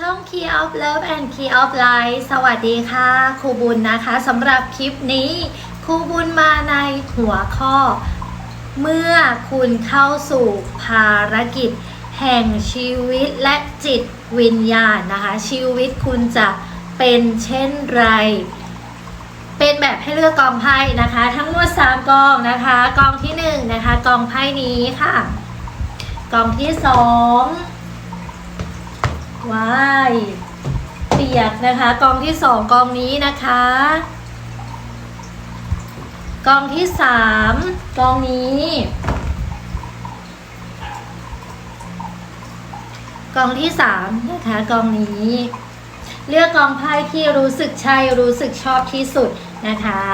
ช่อง Key of Love and Key of Light สวัสดีค่ะครูบุญนะคะสำหรับคลิปนี้ครูบุญมาในหัวข้อ เมื่อคุณเข้าสู่ภารกิจ แห่งชีวิตและจิตวิญญาณนะคะ ชีวิตคุณจะเป็นเช่นไร เป็นแบบให้เลือกกองไพ่นะคะ ทั้งหมด3กองนะคะ กองที่1นะคะกองไพ่นี้ค่ะ กองที่2 ว้ายเปียกนะคะกองที่2กองนี้นะคะ กองที่3กองนี้ กองที่3นะคะกองนี้ เลือกกองไพ่ที่รู้สึกใช่รู้สึกชอบที่สุดนะคะ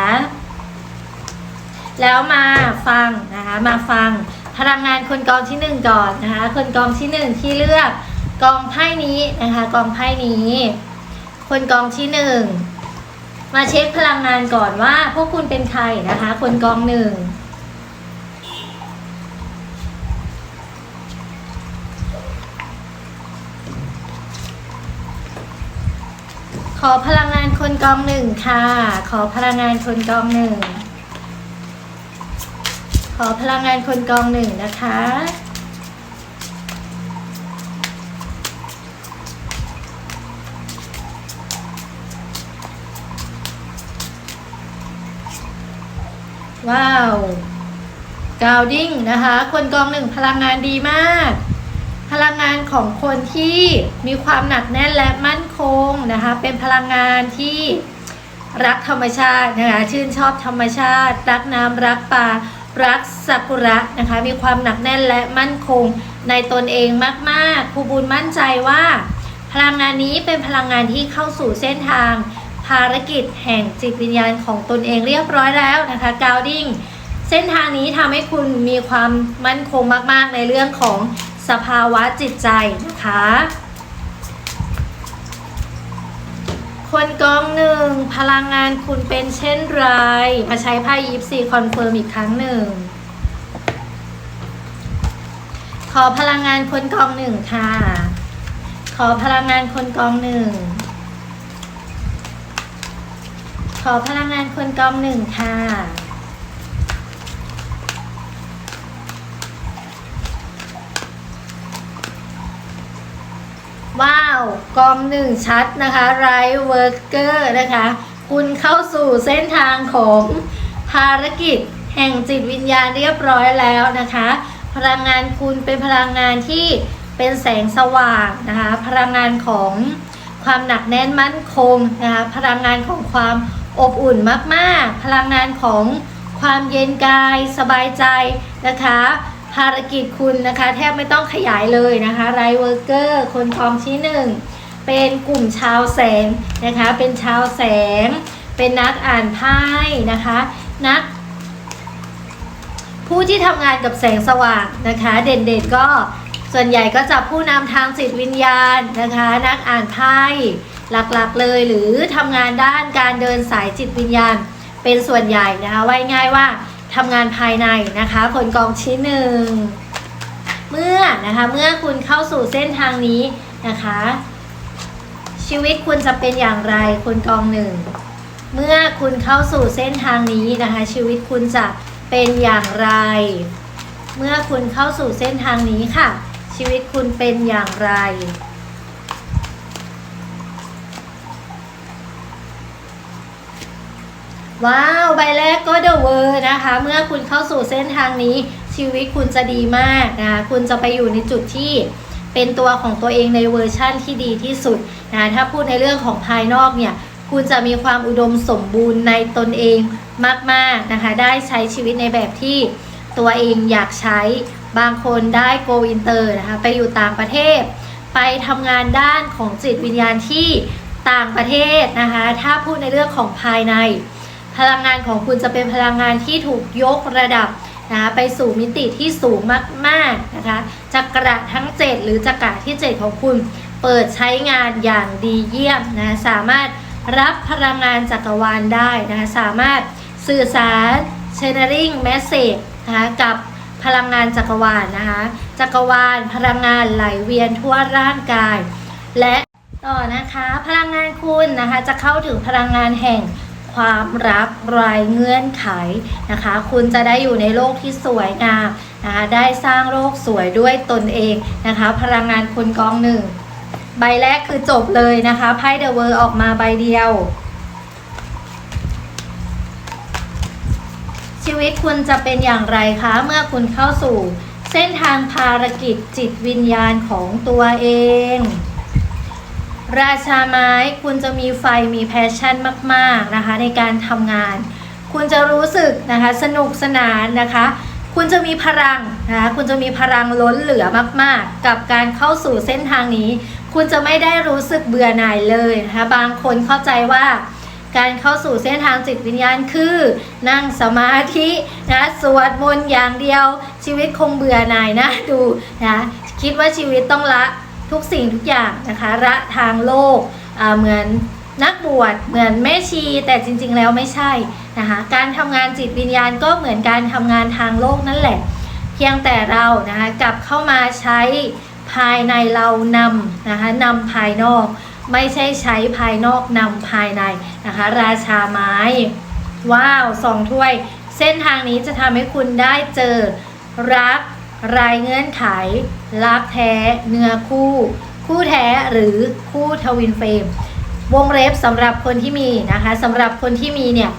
แล้วมาฟังนะคะมาฟังพลังงานคนกองที่หนึ่งก่อนนะคะคนกองที่หนึ่งที่เลือก กองไพ่นี้นะคะ กองไพ่นี้ คนกองที่หนึ่งมาเช็คพลังงานก่อนว่า พวกคุณเป็นใครนะคะ คนกองหนึ่งขอพลังงานคนกองหนึ่งค่ะ ขอพลังงานคนกองหนึ่ง ขอพลังงานคนกองหนึ่งนะคะ ว้าวกาวดิ้งนะคะ คนกองหนึ่งพลังงานดีมาก พลังงานของคนที่มีความหนักแน่นและมั่นคงนะคะ เป็นพลังงานที่รักธรรมชาตินะคะชื่นชอบธรรมชาติ รักน้ำรักป่ารักสักุระนะคะ มีความหนักแน่นและมั่นคงในตนเองมากๆครูบุญมั่นใจว่า พลังงานนี้เป็นพลังงานที่เข้าสู่เส้นทาง ภารกิจแห่งจิตวิญญาณของตนเองเรียบร้อยแล้วนะคะกาวดิ้งเส้นทางนี้ทำให้คุณมีความมั่นคงมาก ๆ ในเรื่องของสภาวะจิตใจนะคะ คนกองหนึ่งพลังงานคุณเป็นเช่นไร มาใช้ไพ่ยิปซีคอนเฟิร์มอีกครั้งหนึ่ง ขอพลังงานคนกองหนึ่งค่ะ ขอพลังงานคนกองหนึ่ง ข อพลังงานคนกองหนึ่งค่ะ ว้าว กองหนึ่งชัดนะคะไรเวิร์กเกอร์นะคะ คุณเข้าสู่เส้นทางของภารกิจแห่งจิตวิญญาณเรียบร้อยแล้วนะคะ พลังงานคุณเป็นพลังงานที่เป็นแสงสว่างนะคะ พลังงานของความหนักแน่นมั่นคงนะคะ พลังงานของความ อบอุ่นมากๆ พลังงานของความเย็นกายสบายใจนะคะ ภารกิจคุณนะคะ แทบไม่ต้องขยายเลยนะคะไรเวอร์เกอร์คนกองที่หนึ่งเป็นกลุ่มชาวแสงนะคะ เป็นชาวแสง เป็นนักอ่านไพ่นะคะ นัก ผู้ที่ทำงานกับแสงสว่างนะคะ เด่นๆก็ส่วนใหญ่ก็จะผู้นำทางจิตวิญญาณนะคะ นักอ่านไพ่ หลักๆเลยหรือทำงานด้านการเดินสายจิตวิญญาณ เป็นส่วนใหญ่นะคะไว้ง่ายว่าทำงานภายในนะคะคนกองชิ้นหนึ่งเมื่อนะคะเมื่อคุณเข้าสู่เส้นทางนี้นะคะ ชีวิตคุณจะเป็นอย่างไรคนกองหนึ่งเมื่อคุณเข้าสู่เส้นทางนี้นะคะ ชีวิตคุณจะเป็นอย่างไร เมื่อคุณเข้าสู่เส้นทางนี้ค่ะ ชีวิตคุณเป็นอย่างไร ว้าว ใบแรกก็เดอะเวอร์นะคะ เมื่อคุณเข้าสู่เส้นทางนี้ ชีวิตคุณจะดีมากนะคุณจะไปอยู่ในจุดที่เป็นตัวของตัวเองในเวอร์ชั่นที่ดีที่สุดนะถ้าพูดในเรื่องของภายนอกเนี่ย คุณจะมีความอุดมสมบูรณ์ในตนเองมาก ๆ นะคะ ได้ใช้ชีวิตในแบบที่ตัวเองอยากใช้บางคนได้โกอินเตอร์นะคะ ไปอยู่ต่างประเทศ ไปทำงานด้านของจิตวิญญาณที่ต่างประเทศนะคะ ถ้าพูดในเรื่องของภายใน พลังงานของคุณจะเป็นพลังงานที่ถูกยกระดับนะคะไปสู่มิติที่สูงมากๆนะคะจักระทั้ง 7 หรือจักระที่ 7 ของคุณ เปิดใช้งานอย่างดีเยี่ยมนะสามารถรับพลังงานจักรวาลได้นะคะสามารถสื่อสาร channeling message นะคะกับพลังงานจักรวาลนะคะจักรวาลพลังงานไหลเวียนทั่วร่างกาย และต่อนะคะพลังงานคุณนะคะจะเข้าถึงพลังงานแห่ง ความรักรายเงื่อนไขนะคะ คุณจะได้อยู่ในโลกที่สวยงามนะคะได้สร้างโลกสวยด้วยตนเองนะคะ พลังงานคุณกองหนึ่งใบแรกคือจบเลยนะคะไพ่เดอะเวอร์ออกมาใบเดียว ชีวิตคุณจะเป็นอย่างไรคะเมื่อคุณเข้าสู่ เส้นทางภารกิจจิตวิญญาณของตัวเอง ราชาไม้คุณจะมีไฟมีแพชชั่นมากๆนะคะในการทำงาน คุณจะรู้สึกนะคะสนุกสนานนะคะ คุณจะมีพลังนะคะคุณจะมีพลังล้นเหลือมาก ๆ กับการเข้าสู่เส้นทางนี้ คุณจะไม่ได้รู้สึกเบื่อหน่ายเลยนะคะบางคนเข้าใจว่าการเข้าสู่เส้นทางจิตวิญญาณคือ นั่งสมาธินะสวดมนต์อย่างเดียว ชีวิตคงเบื่อหน่ายนะดูนะคิดว่าชีวิตต้องละ ทุกสิ่งทุกอย่างนะคะละทางโลกเหมือนนักบวชเหมือนแม่ชีแต่จริงๆแล้วไม่ใช่นะคะการทำงานจิตวิญญาณก็เหมือนการทำงานทางโลกนั่นแหละ เพียงแต่เรานะคะกลับเข้ามาใช้ภายในเรานำนะคะนำภายนอก ไม่ใช่ใช้ภายนอกนำภายในนะคะราชาไม้ ว้าวสองถ้วย เส้นทางนี้จะทำให้คุณได้เจอรัก รายเงื่อนไข รักแท้ เนื้อคู่ คู่แท้หรือคู่ทวินเฟรมวงเล็บสำหรับคนที่มีนะคะสำหรับคนที่มีเนี่ย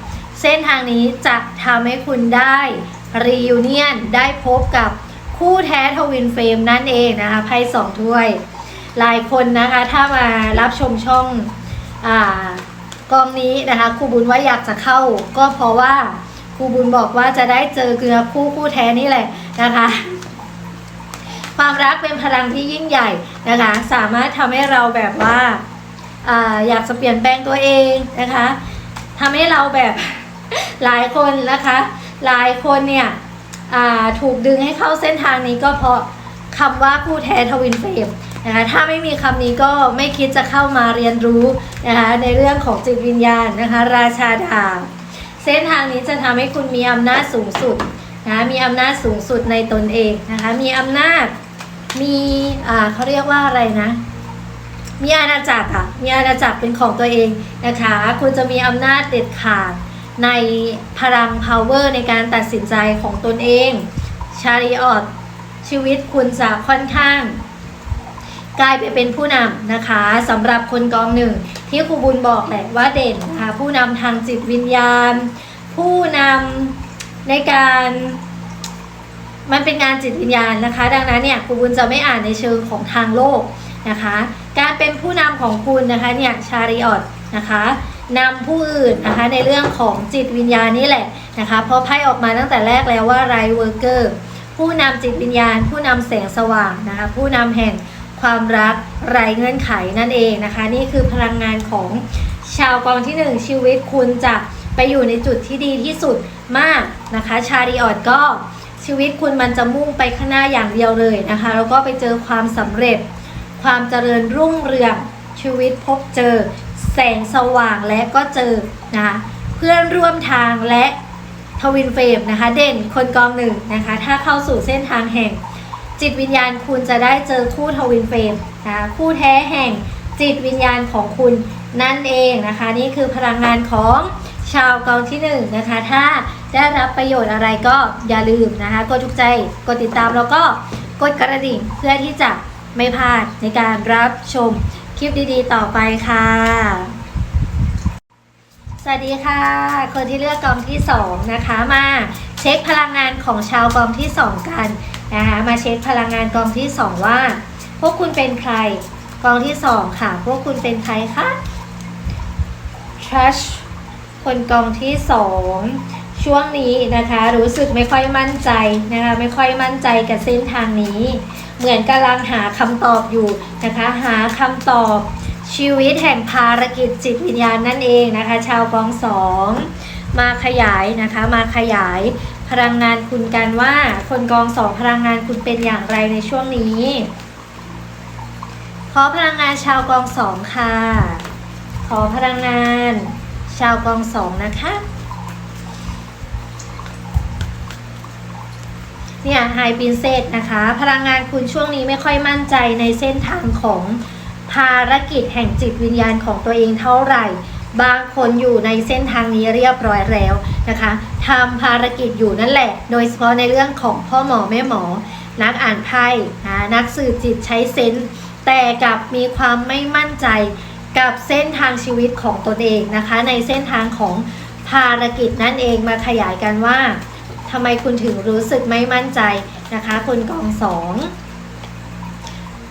เส้นทางนี้จะทำให้คุณได้รีวิเนียนได้พบกับคู่แท้ทวินเฟรมนั่นเองนะคะไพ่สองถ้วย หลายคนนะคะถ้ามารับชมช่องอ่ากองนี้นะคะครูบุญว่าอยากจะเข้า ก็เพราะว่าครูบุญบอกว่าจะได้เจอเกลือคู่คู่แท้นี่แหละนะคะ ความรักเป็นพลังที่ยิ่งใหญ่นะคะ สามารถทำให้เราแบบว่าอาอยากจะเปลี่ยนแปลงตัวเองนะคะทำให้เราแบบหลายคนนะคะ หลายคนเนี่ยถูกดึงให้เข้าเส้นทางนี้ก็เพราะคำว่าคู่แท้ทวินเฟรมนะคะถ้าไม่มีคำนี้ก็ไม่คิดจะเข้ามาเรียนรู้นะคะในเรื่องของจิตวิญญาณนะคะ ราชาดาบเส้นทางนี้จะทำให้คุณมีอำนาจสูงสุดนะคะมีอำนาจสูงสุดในตนเองนะคะมีอำนาจ มีอ่าเขาเรียกว่าอะไรนะ มีอาณาจักรค่ะ มีอาณาจักรเป็นของตัวเองนะคะ คุณจะมีอำนาจเด็ดขาดในพลัง power ในการตัดสินใจของตนเอง ชาริออตชีวิตคุณจะค่อนข้าง กลายไปเป็นผู้นำนะคะสำหรับคนกองหนึ่ง ที่ครูบุญบอกแหละว่าเด่นนะคะผู้นำทางจิตวิญญาณ ผู้นำในการ มันเป็นงานจิตวิญญาณนะคะ ดังนั้นเนี่ยครูบุญจะไม่อ่านในเชิงของทางโลกนะคะ การเป็นผู้นำของคุณนะคะเนี่ยชาริออตนะคะนำผู้อื่นนะคะในเรื่องของจิตวิญญาณนี่แหละนะคะเพราะไพ่ออกมาตั้งแต่แรกแล้วว่าไรเวอร์เกอร์ผู้นำจิตวิญญาณ ผู้นำแสงสว่างนะคะผู้นำแห่งความรักไร้เงื่อนไขนั่นเองนะคะ นี่คือพลังงานของชาวกองที่หนึ่งชีวิตคุณจะไปอยู่ในจุดที่ดีที่สุดมากนะคะ ชาริออตก็ ชีวิตคุณมันจะมุ่งไปข้างหน้าอย่างเดียวเลยนะคะ แล้วก็ไปเจอความสำเร็จ ความเจริญรุ่งเรืองชีวิตพบเจอ แสงสว่างและก็เจอนะคะเพื่อนร่วมทางและทวินเฟรมนะคะ เด่นคนกองหนึ่งนะคะ ถ้าเข้าสู่เส้นทางแห่ง จิตวิญญาณคุณจะได้เจอคู่ทวินเฟรมนะคะคู่แท้แห่งจิตวิญญาณของคุณนั่นเองนะคะ นี่คือพลังงานของชาวกองที่หนึ่งนะคะ ถ้า ได้รับประโยชน์อะไรก็อย่าลืมนะคะ กดถูกใจ กดติดตามแล้วก็กดกระดิ่งเพื่อที่จะไม่พลาดในการรับชมคลิปดีๆ ต่อไปค่ะ สวัสดีค่ะ คนที่เลือกกองที่ 2 นะคะมาเช็คพลังงานของชาวกองที่ 2 กันนะคะมาเช็คพลังงานกองที่ 2 ว่า พวกคุณเป็นใครกองที่ 2 ค่ะ พวกคุณเป็นใครคะ Trash คนกองที่ 2 ช่วงนี้นะคะรู้สึกไม่ค่อยมั่นใจนะคะไม่ค่อยมั่นใจกับเส้นทางนี้ เหมือนกำลังหาคำตอบอยู่นะคะ หาคำตอบชีวิตแห่งภารกิจจิตวิญญาณนั่นเองนะคะ ชาวกองสองมาขยายนะคะมาขยายพลังงานคุณกันว่าคนกองสองพลังงานคุณเป็นอย่างไรในช่วงนี้ขอพลังงานชาวกองสองค่ะ ขอพลังงานชาวกองสองนะคะ เนี่ยไฮปินเซตนะคะ พลังงานคุณช่วงนี้ไม่ค่อยมั่นใจในเส้นทางของภารกิจแห่งจิตวิญญาณของตัวเองเท่าไหร่ บางคนอยู่ในเส้นทางนี้เรียบร้อยแล้วนะคะทำภารกิจอยู่นั่นแหละ โดยเฉพาะในเรื่องของพ่อหมอแม่หมอ นักอ่านไพ่นะนักสื่อจิตใช้เซนส์แต่กับมีความไม่มั่นใจกับเส้นทางชีวิตของตนเองนะคะ ในเส้นทางของภารกิจนั่นเองมาขยายกันว่า ทำไมคุณถึงรู้สึกไม่มั่นใจนะคะคุณกองสอง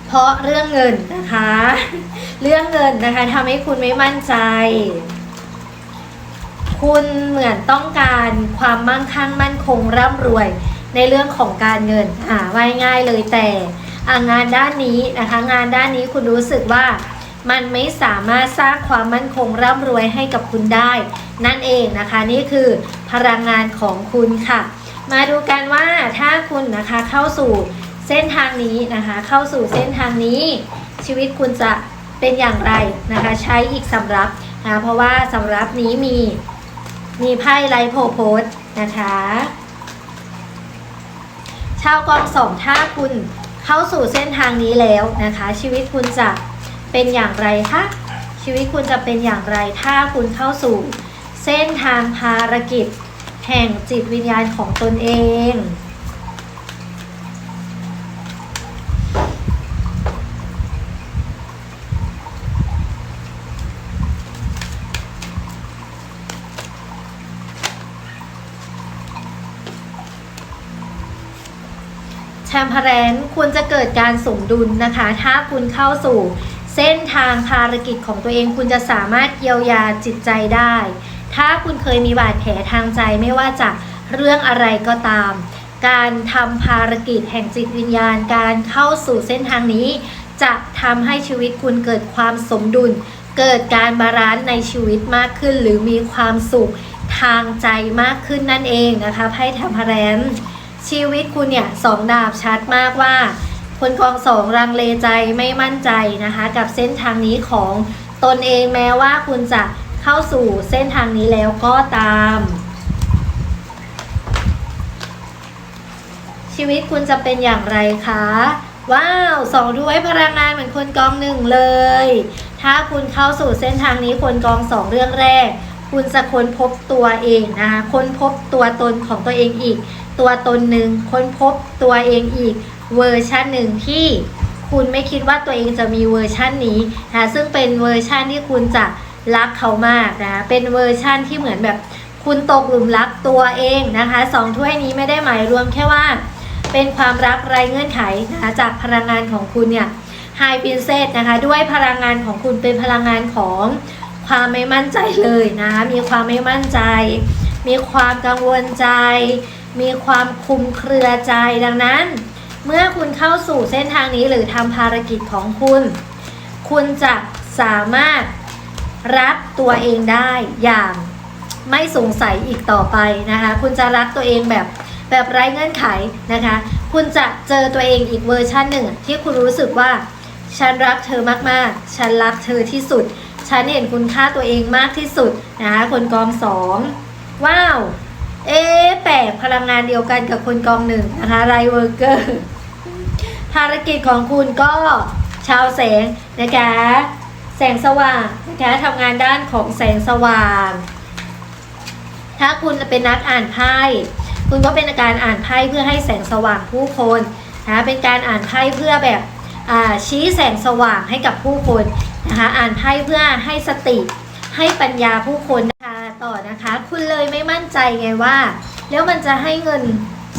เพราะเรื่องเงินนะคะ เรื่องเงินนะคะทำให้คุณไม่มั่นใจ คุณเหมือนต้องการความมั่งคั่งมั่นคงร่ำรวยในเรื่องของการเงินอ่าว่ายง่ายเลยแต่งานด้านนี้นะคะ งานด้านนี้คุณรู้สึกว่า มันไม่สามารถสร้างความมั่นคงร่ำรวยให้กับคุณได้ นั่นเองนะคะนี่คือพลังงานของคุณค่ะ มาดูกันว่าถ้าคุณนะคะเข้าสู่เส้นทางนี้นะคะ เข้าสู่เส้นทางนี้ ชีวิตคุณจะเป็นอย่างไรนะคะ ใช้อีกสำรับนะเพราะว่าสำรับนี้มีมีไพ่ไลโพโพสนะคะชาวกองสองถ้าคุณเข้าสู่เส้นทางนี้แล้วนะคะ ชีวิตคุณจะ เป็นอย่างไรคะชีวิตคุณจะเป็นอย่างไรถ้าคุณเข้าสู่ เส้นทางภารกิจ แห่งจิตวิญญาณของตนเองแชมพาแรนคุณจะเกิดการสมดุลนะคะ ถ้าคุณเข้าสู่ เส้นทางภารกิจของตัวเองคุณจะสามารถเยียวยาจิตใจได้ ถ้าคุณเคยมีบาดแผลทางใจไม่ว่าจะเรื่องอะไรก็ตาม การทำภารกิจแห่งจิตวิญญาณ การเข้าสู่เส้นทางนี้ จะทำให้ชีวิตคุณเกิดความสมดุล เกิดการบาลานซ์ในชีวิตมากขึ้น หรือมีความสุขทางใจมากขึ้นนั่นเองนะคะไพ่แทมพาแรนชีวิตคุณเนี่ยสองดาบชัดมากว่า คนกองสองรังเลใจไม่มั่นใจนะคะ กับเส้นทางนี้ของตนเองแม้ว่าคุณจะเข้าสู่เส้นทางนี้แล้วก็ตาม ชีวิตคุณจะเป็นอย่างไรคะ ว้าวสองด้วยพลังงานเหมือนคนกองหนึ่งเลย ถ้าคุณเข้าสู่เส้นทางนี้คนกองสองเรื่องแรก คุณจะค้นพบตัวเองนะคะค้นพบตัวตนของตัวเองอีก ตัวตนหนึ่งค้นพบตัวเองอีก เวอร์ชันหนึ่งที่คุณไม่คิดว่าตัวเองจะมีเวอร์ชันนี้นะซึ่งเป็นเวอร์ชันที่คุณจะรักเขามากนะเป็นเวอร์ชันที่เหมือนแบบคุณตกหลุมรักตัวเองนะคะสองถ้วยนี้ไม่ได้หมายรวมแค่ว่า เป็นความรักไร้เงื่อนไขนะคะจากพลังงานของคุณเนี่ยไฮปินเซตนะคะด้วยพลังงานของคุณเป็นพลังงานของความไม่มั่นใจเลยนะคะมีความไม่มั่นใจ มีความกังวลใจ มีความคลุมเครือใจดังนั้น เมื่อคุณเข้าสู่เส้นทางนี้หรือทำภารกิจของคุณ คุณจะสามารถรักตัวเองได้อย่างไม่สงสัยอีกต่อไปนะคะ คุณจะรักตัวเองแบบแบบไร้เงื่อนไขนะคะ คุณจะเจอตัวเองอีกเวอร์ชันหนึ่ง ที่คุณรู้สึกว่า ฉันรักเธอมากๆ ฉันรักเธอที่สุด ฉันเห็นคุณค่าตัวเองมากที่สุดนะคะคนกองสองว้าว เอ๊ะแปลกพลังงานเดียวกันกับคนกองหนึ่งนะคะไรเวอร์เกอร์ ภารกิจของคุณก็ชาวแสงนะคะ แสงสว่างนะคะทำงานด้านของแสงสว่าง ถ้าคุณเป็นนักอ่านไพ่คุณก็เป็นการอ่านไพ่เพื่อให้แสงสว่างผู้คนนะคะเป็นการอ่านไพ่เพื่อแบบชี้แสงสว่างให้กับผู้คนนะคะอ่านไพ่เพื่อให้สติให้ปัญญาผู้คนนะคะต่อนะคะ คุณเลยไม่มั่นใจไงว่า แล้วมันจะให้เงิน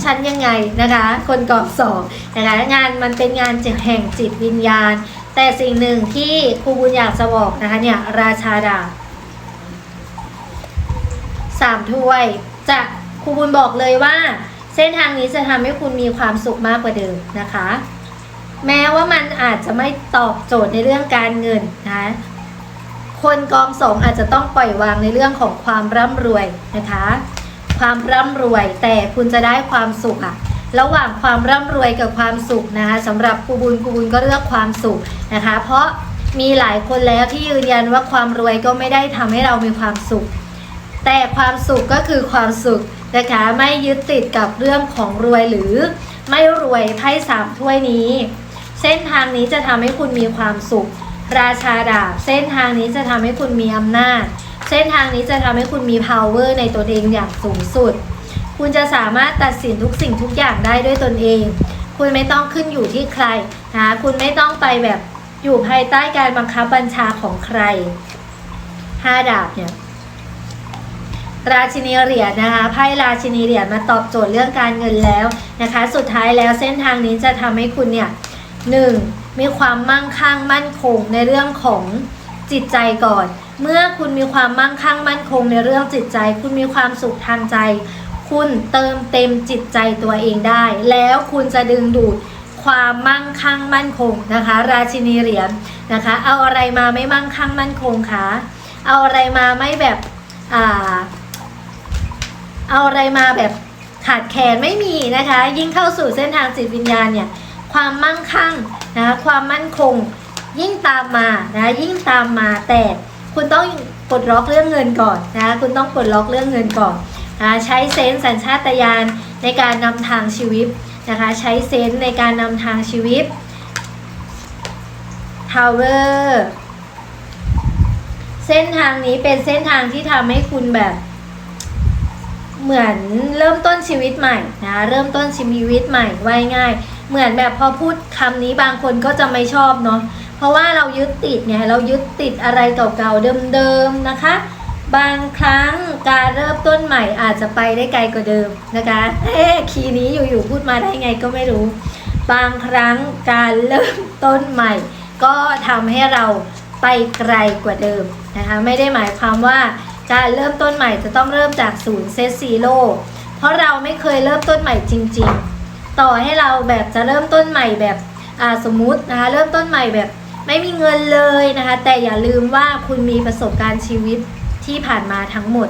ฉันยังไงนะคะ คนกอบสองนะคะงานมันเป็นงานจิตแห่งจิตวิญญาณ แต่สิ่งหนึ่งที่ครูบุญอยากจะบอกนะคะเนี่ยราชาดาบสามถ้วยจะครูบุญบอกเลยว่า เส้นทางนี้จะทำให้คุณมีความสุขมากกว่าเดิมนะคะ แม้ว่ามันอาจจะไม่ตอบโจทย์ในเรื่องการเงินนะคะคนกองสองอาจจะต้องปล่อยวางในเรื่องของความร่ำรวยนะคะ ความร่ำรวย แต่คุณจะได้ความสุขอะระหว่างความร่ำรวยกับความสุขนะคะสำหรับครูบุญครูบุญก็เลือกความสุขนะคะ เพราะมีหลายคนแล้วที่ยืนยันว่าความรวยก็ไม่ได้ทำให้เรามีความสุข แต่ความสุขก็คือความสุขนะคะไม่ยึดติดกับเรื่องของรวยหรือไม่รวยไพ่สามถ้วยนี้ เส้นทางนี้จะทำให้คุณมีความสุข ราชาดาบ เส้นทางนี้จะทำให้คุณมีอำนาจ เส้นทางนี้จะทำให้คุณมี power ในตัวเองอย่างสูงสุด คุณจะสามารถตัดสินทุกสิ่งทุกอย่างได้ด้วยตนเอง คุณไม่ต้องขึ้นอยู่ที่ใครนะคะคุณไม่ต้องไปแบบอยู่ภายใต้การบังคับบัญชาของใครห้าดาบเนี่ยราชินีเหรียญนะคะไพ่ราชินีเหรียญมาตอบโจทย์เรื่องการเงินแล้วนะคะ สุดท้ายแล้วเส้นทางนี้จะทำให้คุณเนี่ยหนึ่งมีความมั่งคั่งมั่นคงในเรื่องของจิตใจก่อน เมื่อคุณมีความมั่งคั่งมั่นคงในเรื่องจิตใจ คุณมีความสุขทางใจ คุณเติมเต็มจิตใจตัวเองได้ แล้วคุณจะดึงดูดความมั่งคั่งมั่นคงนะคะ ราชินีเหรียญนะคะ เอาอะไรมาไม่มั่งคั่งมั่นคงคะเอาอะไรมาไม่แบบอ่าเอาอะไรมาแบบขาดแคลนไม่มีนะคะ ยิ่งเข้าสู่เส้นทางจิตวิญญาณเนี่ยความมั่งคั่งนะคะความมั่นคง ยิ่งตามมานะยิ่งตามมาแต่ คุณต้องปลดล็อกเรื่องเงินก่อนนะคุณต้องปลดล็อกเรื่องเงินก่อนนะใช้เซนส์สัญชาตญาณในการนำทางชีวิตนะคะใช้เซนส์ในการนำทางชีวิต Tower เส้นทางนี้เป็นเส้นทางที่ทำให้คุณแบบ เหมือนเริ่มต้นชีวิตใหม่นะเริ่มต้นชีวิตใหม่ไว้ง่าย เหมือนแบบพอพูดคำนี้บางคนก็จะไม่ชอบเนาะ เพราะว่าเรายึดติดไงเรายึดติดอะไรเก่าๆเดิมๆนะคะ บางครั้งการเริ่มต้นใหม่อาจจะไปได้ไกลกว่าเดิมนะคะเอ๊คีย์นี้อยู่ๆพูดมาได้ไงก็ไม่รู้ บางครั้งการเริ่มต้นใหม่ ก็ทำให้เราไปไกลกว่าเดิมนะคะไม่ได้หมายความว่าการเริ่มต้นใหม่จะต้องเริ่มจากศูนย์เซตซีโร่เพราะเราไม่เคยเริ่มต้นใหม่จริง ๆ ต่อให้เราแบบจะเริ่มต้นใหม่แบบสมมุตินะคะเริ่มต้นใหม่แบบ ไม่มีเงินเลยนะคะ แต่อย่าลืมว่าคุณมีประสบการณ์ชีวิตที่ผ่านมาทั้งหมด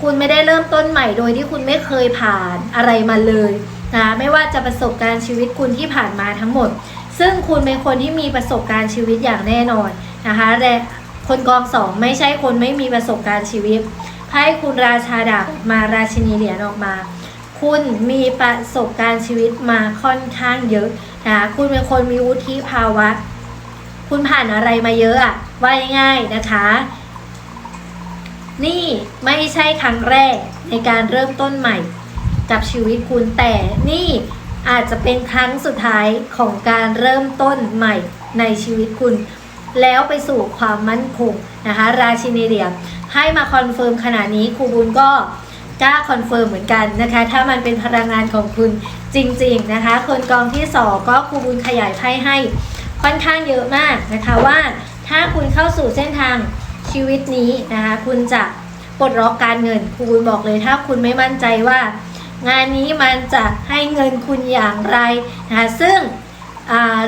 คุณไม่ได้เริ่มต้นใหม่โดยที่คุณไม่เคยผ่านอะไรมาเลยนะไม่ว่าจะประสบการณ์ชีวิตคุณที่ผ่านมาทั้งหมด ซึ่งคุณเป็นคนที่มีประสบการณ์ชีวิตอย่างแน่นอนนะคะและคนกองสองไม่ใช่คนไม่มีประสบการณ์ชีวิตไพ่คุณราชาดาบมาราชินีเหรียญออกมา คุณมีประสบการณ์ชีวิตมาค่อนข้างเยอะนะคะคุณเป็นคนมีวุฒิภาวะ คุณผ่านอะไรมาเยอะอะว่าง่ายๆนะคะ นี่ไม่ใช่ครั้งแรกในการเริ่มต้นใหม่ กับชีวิตคุณแต่นี่อาจจะเป็นครั้งสุดท้ายของการเริ่มต้นใหม่ในชีวิตคุณ แล้วไปสู่ความมั่นคงนะคะ ราชินีเหรียญให้มาคอนเฟิร์มขนาดนี้ครูบุญก็กล้าคอนเฟิร์มเหมือนกันนะคะ ถ้ามันเป็นพลังงานของคุณจริง ๆ นะคะ คนกองที่สองก็ครูบุญขยายไพ่ให้ ค่อนข้างเยอะมากนะคะว่าถ้าคุณเข้าสู่เส้นทางชีวิตนี้นะคะคุณจะปลดล็อกการเงินครูบุญบอกเลยถ้าคุณไม่มั่นใจว่า งานนี้มันจะให้เงินคุณอย่างไรนะคะซึ่ง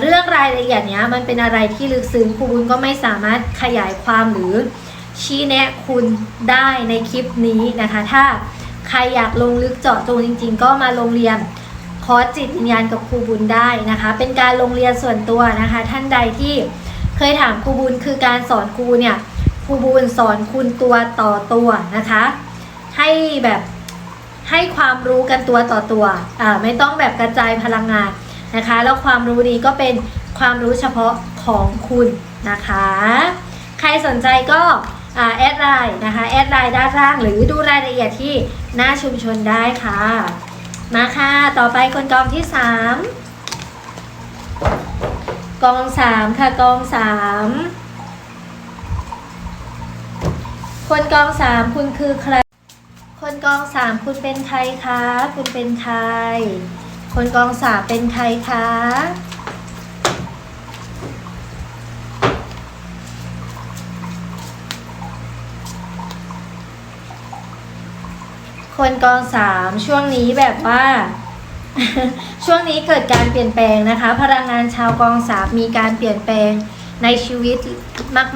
เรื่องรายละเอียดเนี้ยมันเป็นอะไรที่ลึกซึ้งครูบุญก็ไม่สามารถขยายความหรือชี้แนะคุณได้ในคลิปนี้นะคะ ถ้าใครอยากลงลึกเจาะจงจริง ๆ ก็มาลงเรียน คอร์สจิตวิญญาณกับครูบุญได้นะคะ เป็นการลงเรียนส่วนตัวนะคะ ท่านใดที่เคยถามครูบุญคือการสอนครูเนี่ยครูบุญสอนคุณตัวต่อตัวนะคะ ให้แบบให้ความรู้กันตัวต่อตัวอ่าไม่ต้องแบบกระจายพลังงานนะคะ แล้วความรู้นี้ก็เป็นความรู้เฉพาะของคุณนะคะ ใครสนใจก็อ่าแอดไลน์นะคะแอดไลน์ด้านล่างหรือดูรายละเอียดที่หน้าชุมชนได้ค่ะ มาค่ะ ต่อไปคนกองที่3กอง3ค่ะกอง3คนกอง3คุณคือใคร คนกองสามคุณเป็นใครคะ คุณเป็นใคร คนกองสามเป็นใครคะ คนกองสามช่วงนี้แบบว่า ช่วงนี้เกิดการเปลี่ยนแปลงนะคะ พลังงานชาวกองสามมีการเปลี่ยนแปลงในชีวิต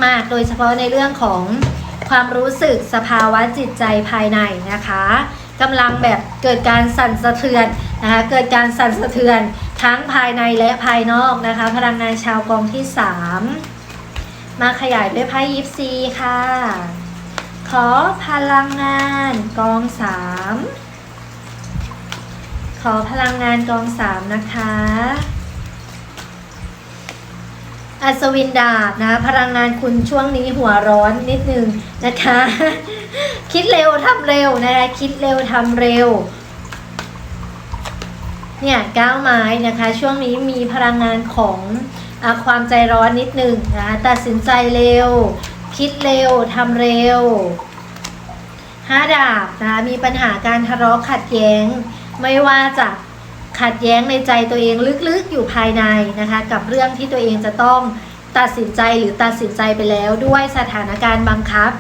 มาก ๆ โดยเฉพาะในเรื่องของความรู้สึกสภาวะจิตใจภายในนะคะกำลังแบบเกิดการสั่นสะเทือนนะคะเกิดการสั่นสะเทือนทั้งภายในและภายนอกนะคะ พลังงานชาวกองที่ 3 มาขยายด้วยไพ่ยิปซีค่ะ ขอพลังงานกอง3ขอพลังงานกอง3นะคะ อัศวินดาบนะ พลังงานคุณช่วงนี้หัวร้อนนิดนึงนะคะ คิดเร็วทำเร็วนะคะ คิดเร็วทำเร็ว เนี่ยก้าวไม้นะคะ ช่วงนี้มีพลังงานของอความใจร้อนนิดนึงนะ ตัดสินใจเร็ว คิดเร็วทำเร็วห้าดาบนะมีปัญหาการทะเลาะขัดแย้ง ไม่ว่าจะขัดแย้งในใจตัวเองลึกๆอยู่ภายในนะคะ กับเรื่องที่ตัวเองจะต้องตัดสินใจหรือตัดสินใจไปแล้วด้วยสถานการณ์บังคับ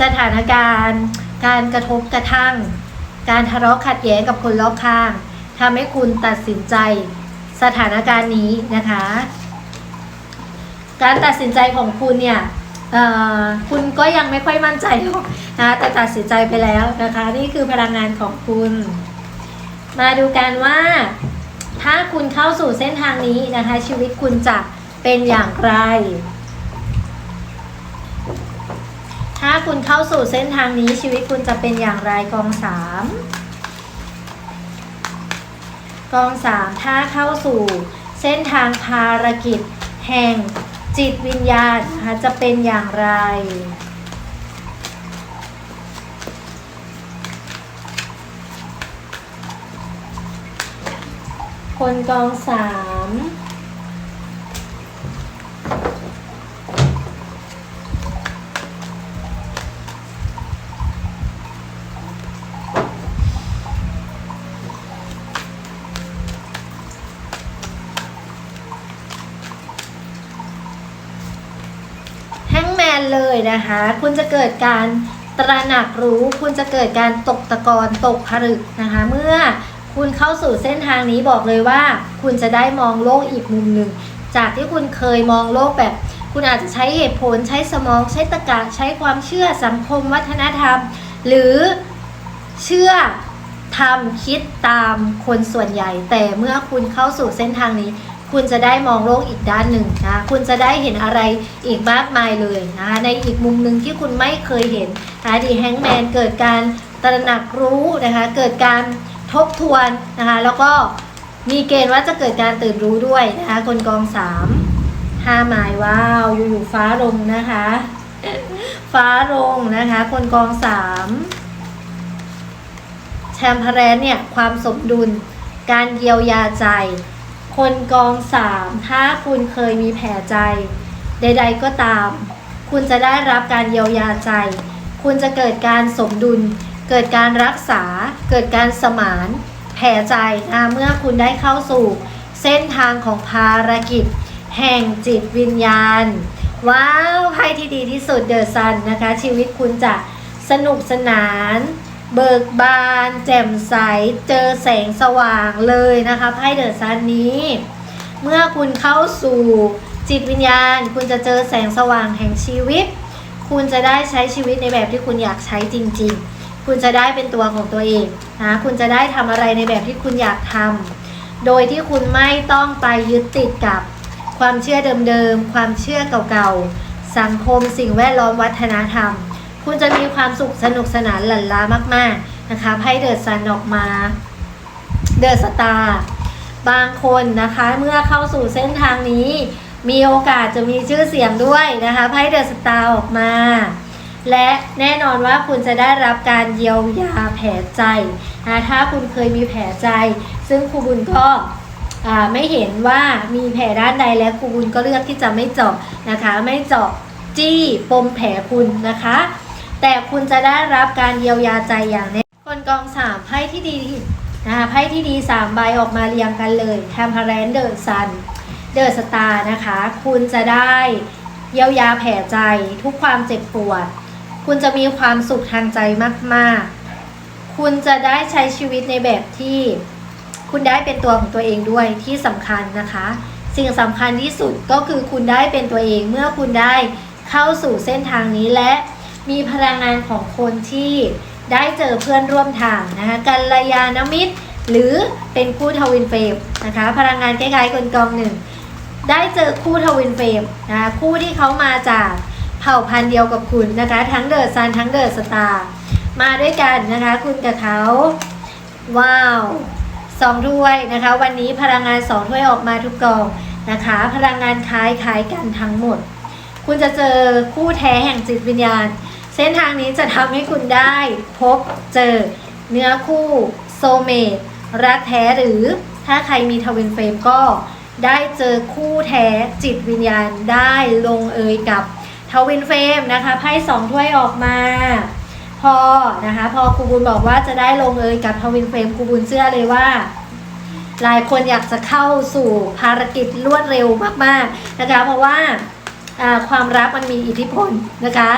สถานการณ์ การกระทบกระทั่ง การทะเลาะขัดแย้งกับคนรอบข้างทำให้คุณตัดสินใจสถานการณ์นี้นะคะ การตัดสินใจของคุณเนี่ย คุณก็ยังไม่ค่อยมั่นใจหรอกนะแต่ตัดสินใจไปแล้วนะคะ นี่คือพลังงานของคุณ มาดูกันว่า ถ้าคุณเข้าสู่เส้นทางนี้นะคะ ชีวิตคุณจะเป็นอย่างไร ถ้าคุณเข้าสู่เส้นทางนี้ชีวิตคุณจะเป็นอย่างไรกองสามกองสามถ้าเข้าสู่เส้นทางภารกิจแห่ง จิตวิญญาณนะคะจะเป็นอย่างไร คนกองสาม เลยนะคะ คุณจะเกิดการตระหนักรู้ คุณจะเกิดการตกตะกอนตกผลึกนะคะ เมื่อคุณเข้าสู่เส้นทางนี้บอกเลยว่า คุณจะได้มองโลกอีกมุมหนึ่ง จากที่คุณเคยมองโลกแบบ คุณอาจจะใช้เหตุผลใช้สมองใช้ตรรกะใช้ความเชื่อสังคมวัฒนธรรม หรือเชื่อทำคิดตามคนส่วนใหญ่ แต่เมื่อคุณเข้าสู่เส้นทางนี้ คุณจะได้มองโลกอีกด้านหนึ่งนะคุณจะได้เห็นอะไรอีกมากมายเลยนะคะในอีกมุมหนึ่งที่คุณไม่เคยเห็นนะคะดีแฮงแมนเกิดการตระหนักรู้นะคะเกิดการทบทวนนะคะแล้วก็มีเกณฑ์ว่าจะเกิดการตื่นรู้ด้วยนะคะคนกองสามห้าหมายว้าวอยู่ๆฟ้าลงนะคะ ฟ้าลงนะคะ คนกองสามแชมพแรนเนี่ยความสมดุลการเยียวยาใจ คนกองสามถ้าคุณเคยมีแผลใจ ใด ๆก็ตาม คุณจะได้รับการเยียวยาใจ คุณจะเกิดการสมดุล เกิดการรักษา เกิดการสมาน แผลใจนะเมื่อคุณได้เข้าสู่ เส้นทางของภารกิจ แห่งจิตวิญญาณ ว้าวไพ่ที่ดีที่สุดเดอะซันนะคะ ชีวิตคุณจะสนุกสนาน เบิกบาน แจ่มใส เจอแสงสว่างเลยนะคะไพ่เดอะซันนี้ เมื่อคุณเข้าสู่จิตวิญญาณ คุณจะเจอแสงสว่างแห่งชีวิต คุณจะได้ใช้ชีวิตในแบบที่คุณอยากใช้จริง ๆ คุณจะได้เป็นตัวของตัวเองนะคุณจะได้ทำอะไรในแบบที่คุณอยากทำโดยที่คุณไม่ต้องไปยึดติดกับความเชื่อเดิมๆ ความเชื่อเก่าๆ สังคมสิ่งแวดล้อมวัฒนธรรม คุณจะมีความสุขสนุกสนานหลั่นล้ามาก ๆนะคะไพ่เดอะซันออกมาเดอะสตาร์บางคนนะคะเมื่อเข้าสู่เส้นทางนี้ มีโอกาสจะมีชื่อเสียงด้วยนะคะไพ่เดอะสตาร์ออกมา และแน่นอนว่าคุณจะได้รับการเยียวยาแผลใจนะถ้าคุณเคยมีแผลใจ ซึ่งครูบุญก็ไม่เห็นว่ามีแผลด้านใดและครูบุญก็เลือกที่จะไม่เจาะนะคะ ไม่เจาะจี้ปมแผลคุณนะคะ แต่คุณจะได้รับการเยียวยาใจอย่างแน่คนกองสามไพ่ที่ดีนะคะไพ่ที่ดีสามใบออกมาเรียงกันเลยแทมเพลนเดอร์ซันเดอร์สตาร์นะคะ คุณจะได้เยียวยาแผลใจทุกความเจ็บปวด คุณจะมีความสุขทางใจมาก ๆ คุณจะได้ใช้ชีวิตในแบบที่ คุณได้เป็นตัวของตัวเองด้วยที่สำคัญนะคะ สิ่งสำคัญที่สุดก็คือคุณได้เป็นตัวเองเมื่อคุณได้เข้าสู่เส้นทางนี้และ มีพลังงานของคนที่ได้เจอเพื่อนร่วมทางนะคะกัลยาณมิตร หรือเป็นคู่ทวินเฟรมนะคะพลังงานคล้ายๆคนกองหนึ่งได้เจอคู่ทวินเฟรมนะคะคู่ที่เขามาจากเผ่าพันธุ์เดียวกับคุณนะคะทั้งเดอะซันทั้งเดอะสตาร์มาด้วยกันนะคะ คุณกับเขาว้าวสองถ้วยนะคะ วันนี้พลังงานสองถ้วยออกมาทุกกองนะคะ พลังงานคล้ายคล้ายกันทั้งหมด คุณจะเจอคู่แท้แห่งจิตวิญญาณ เส้นทางนี้จะทำให้คุณได้พบเจอเนื้อคู่โซเมตรักแท้หรือถ้าใครมีทวินเฟรมก็ได้เจอคู่แท้จิตวิญญาณได้ลงเอยกับทวินเฟรมนะคะไพ่สองถ้วยออกมา พอนะคะพอครูบุญบอกว่าจะได้ลงเอยกับทวินเฟรมครูบุญเชื่อเลยว่า หลายคนอยากจะเข้าสู่ภารกิจรวดเร็วมากๆนะคะเพราะว่าอ่า ความรักมันมีอิทธิพลนะคะ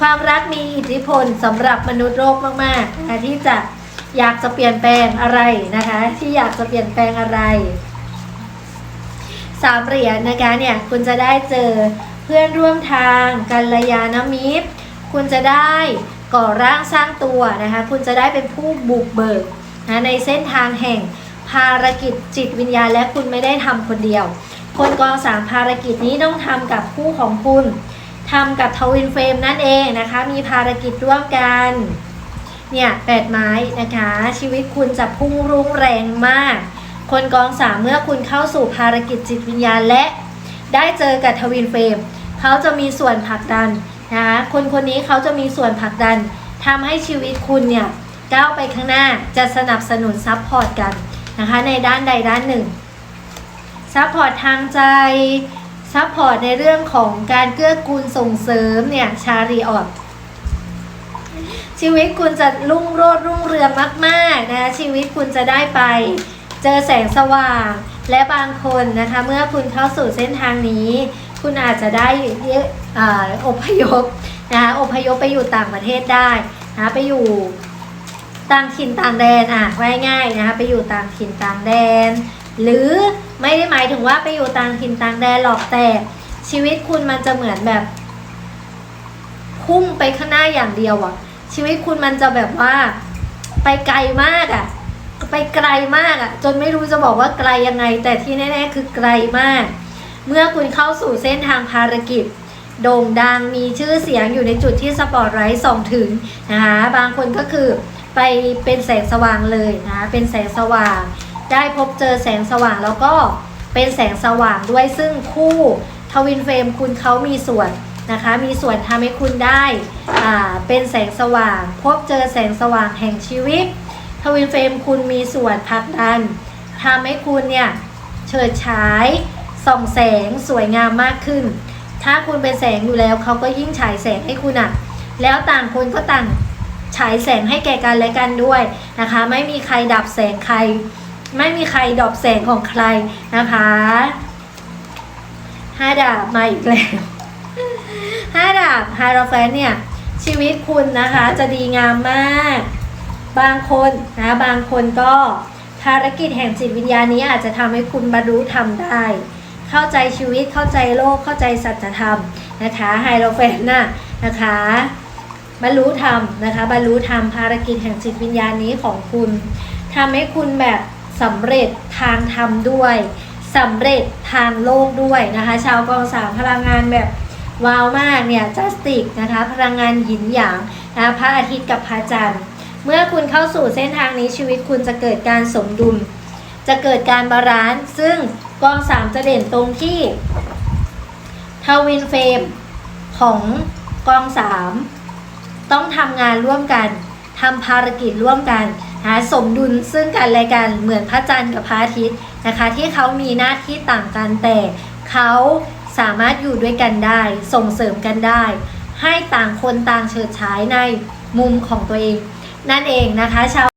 ความรักมีอิทธิพลสำหรับมนุษย์โลกมากๆนะะที่จะอยากจะเปลี่ยนแปลงอะไรนะคะ ที่อยากจะเปลี่ยนแปลงอะไรสามเหรียญนะคะเนี่ยคุณจะได้เจอเพื่อนร่วมทางกัลยาณมิตร คุณจะได้ก่อร่างสร้างตัวนะคะ คุณจะได้เป็นผู้บุกเบิกนะในเส้นทางแห่งภารกิจจิตวิญญาณและคุณไม่ได้ทำคนเดียว คนกองสามภารกิจนี้ต้องทำกับคู่ของคุณทำกับทวินเฟรมนั่นเองนะคะ มีภารกิจร่วมกัน เนี่ยแปดไม้นะคะ ชีวิตคุณจะพุ่งรุ่งแรงมาก คนกองสามเมื่อคุณเข้าสู่ภารกิจจิตวิญญาณและ ได้เจอกับทวินเฟรมเขาจะมีส่วนผลักดันนะคะคนคนนี้เขาจะมีส่วนผลักดันทำให้ชีวิตคุณเนี่ยก้าวไปข้างหน้าจะสนับสนุนซัพพอร์ตกันนะคะในด้านใดด้านหนึ่ง ซัพพอร์ตทางใจซัพพอร์ตในเรื่องของการเกื้อกูลส่งเสริมเนี่ยชารีออดชีวิตคุณจะรุ่งโรจน์รุ่งเรืองมากๆนะคะชีวิตคุณจะได้ไป เจอแสงสว่าง และบางคนนะคะเมื่อคุณเข้าสู่เส้นทางนี้ คุณอาจจะได้ออพยพนะคะอพยพไปอยู่ต่างประเทศได้นะะไปอยู่ต่างถิ่นต่างแดนอะว่าง่ายๆนะคะไปอยู่ต่างถิ่นต่างแดน หรือไม่ได้หมายถึงว่าไปอยู่ต่างถิ่นต่างแดนหรอกแต่ชีวิตคุณมันจะเหมือนแบบพุ่งไปข้างหน้าอย่างเดียวอะชีวิตคุณมันจะแบบว่าไปไกลมากอะไปไกลมากอะจนไม่รู้จะบอกว่าไกลยังไง แต่ที่แน่ๆคือไกลมาก เมื่อคุณเข้าสู่เส้นทางภารกิจโด่งดังมีชื่อเสียงอยู่ในจุดที่สปอตไลท์ส่องถึงนะคะบางคนก็คือไปเป็นแสงสว่างเลยนะเป็นแสงสว่าง ได้พบเจอแสงสว่างแล้วก็เป็นแสงสว่างด้วยซึ่งคู่ทวินเฟรมคุณเขามีส่วนนะคะ มีส่วนทำให้คุณได้อ่าเป็นแสงสว่าง พบเจอแสงสว่างแห่งชีวิต ทวินเฟรมคุณมีส่วนผลักดันทำให้คุณเนี่ยเฉิดฉายส่องแสงสวยงามมากขึ้น ถ้าคุณเป็นแสงอยู่แล้วเขาก็ยิ่งฉายแสงให้คุณอะ แล้วต่างคนก็ต่างฉายแสงให้แก่กันและกันด้วยนะคะ ไม่มีใครดับแสงใคร ไม่มีใครดอบแสงของใครนะคะห้าดาบมาอีกแล้วห้าดาบฮาราแฟนเนี่ย ชีวิตคุณนะคะจะดีงามมาก บางคนนะบางคนก็ภารกิจแห่งจิตวิญญาณนี้อาจจะทำให้คุณบรรลุธรรมได้ เข้าใจชีวิตเข้าใจโลกเข้าใจสัจธรรมนะคะไฮโรแฟนน่ะนะคะบรรลุธรรมนะคะบรรลุธรรมภารกิจแห่งจิตวิญญาณนี้ของคุณทำให้คุณแบบ สำเร็จทางธรรมด้วยสำเร็จทางโลกด้วยนะคะ ชาวกองสามพลังงานแบบว้าวมากเนี่ยจัสติกนะคะ พลังงานหยินหยางนะคะพระอาทิตย์กับพระจันทร์ เมื่อคุณเข้าสู่เส้นทางนี้ชีวิตคุณจะเกิดการสมดุล จะเกิดการบาลานซ์ซึ่งกองสามจะเด่นตรงที่ทวินเฟรมของกองสามต้องทำงานร่วมกันทำภารกิจร่วมกัน นะสมดุลซึ่งกันและกันเหมือนพระจันทร์กับพระอาทิตย์นะคะ ที่เขามีหน้าที่ต่างกันแต่เขาสามารถอยู่ด้วยกันได้ ส่งเสริมกันได้ ให้ต่างคนต่างเฉิดฉายในมุมของตัวเอง นั่นเองนะคะชาว